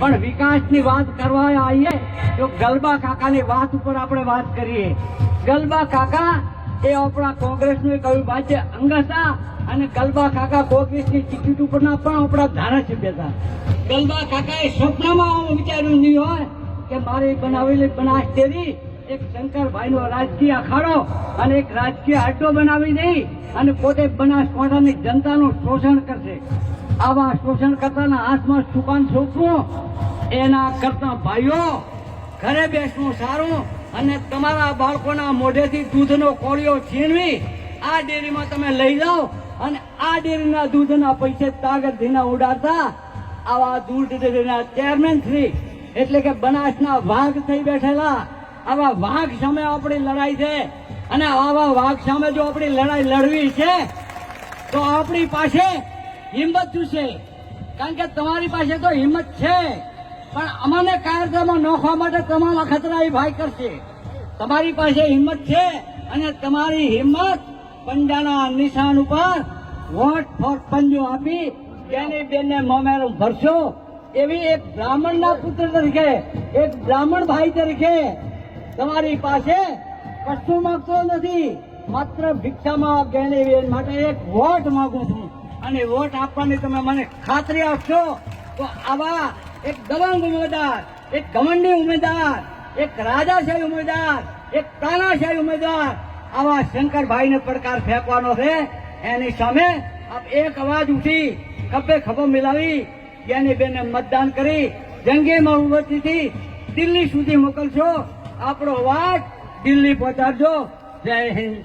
પણ વિકાસની વાત કરવા આવીએ તો ગલબા કાકાની વાત ઉપર આપણે વાત કરીએ. ગલબા કાકા એ આપણા કોંગ્રેસનું એક અવિભાજ્ય અંગ હતા અને ગલબા કાકા કોંગ્રેસની ટિકિટ ઉપરના પણ આપણા ધારાસભ્ય હતા. ગલબા કાકાએ સ્વપ્નમાં આવું વિચાર્યું નહીં હોય કે મારે બનાવેલી બનાસ ડેરી એક શંકરભાઈનો રાજકીય અખાડો અને એક રાજકીય અડ્ડો બનાવી દઈ અને પોતે બનાસકાંઠાની જનતાનું શોષણ કરશે. આવા શોષણ કરતાના હાથમાં સુકાન સોંપવું એના કરતા ભાઈઓ, ઘરે બેસવું સારું અને તમારા બાળકોના મોઢેથી દૂધનો કોળિયો છીણવી, આ ડેરીમાં તમે લઈ જાઓ અને આ ડેરીના દૂધના પૈસે તાગત ધીના ઉડાડતા આવા દૂધ ડેરીના ચેરમેન શ્રી, એટલે કે બનાસના વાઘ થઈ બેઠેલા. આવા વાઘ સામે આપણી લડાઈ છે અને આવા વાઘ સામે જો આપણી લડાઈ લડવી છે, તો આપણી પાસે હિંમત જોશે. કારણ કે તમારી પાસે તો હિંમત છે. પણ અમને કાયદામાં નોખવા માટે તમારા ખતરા એ ભાઈ કરશે. તમારી પાસે હિંમત છે અને તમારી હિંમત પંજાના નિશાન ઉપર વોટ ફોર પંજો આપી બેની બેનને મોમેરું ભરશો. એવી એક બ્રાહ્મણના પુત્ર તરીકે, એક બ્રાહ્મણ ભાઈ તરીકે તમારી પાસે કશું માંગતો નથી. માત્ર ભિક્ષામાં ગેણી બેન માટે એક વોટ માંગુ છું. અને વોટ આપવાની તમે મને ખાતરી આપશો? તો આવા એક દબંગ ઉમેદવાર, એક ઘમંડી ઉમેદવાર, એક રાજાશાહી ઉમેદવાર, એક તાનાશાહી ઉમેદવાર આવા શંકરભાઈને પડકાર ફેંકવાનો છે. એની સામે આપ એક અવાજ ઉઠી ખભે ખભો મિલાવી જેની બેને મતદાન કરી જંગી બહુમતીથી દિલ્હી સુધી મોકલશો. આપણો અવાજ દિલ્હી પહોંચાડજો. જય હિન્દ.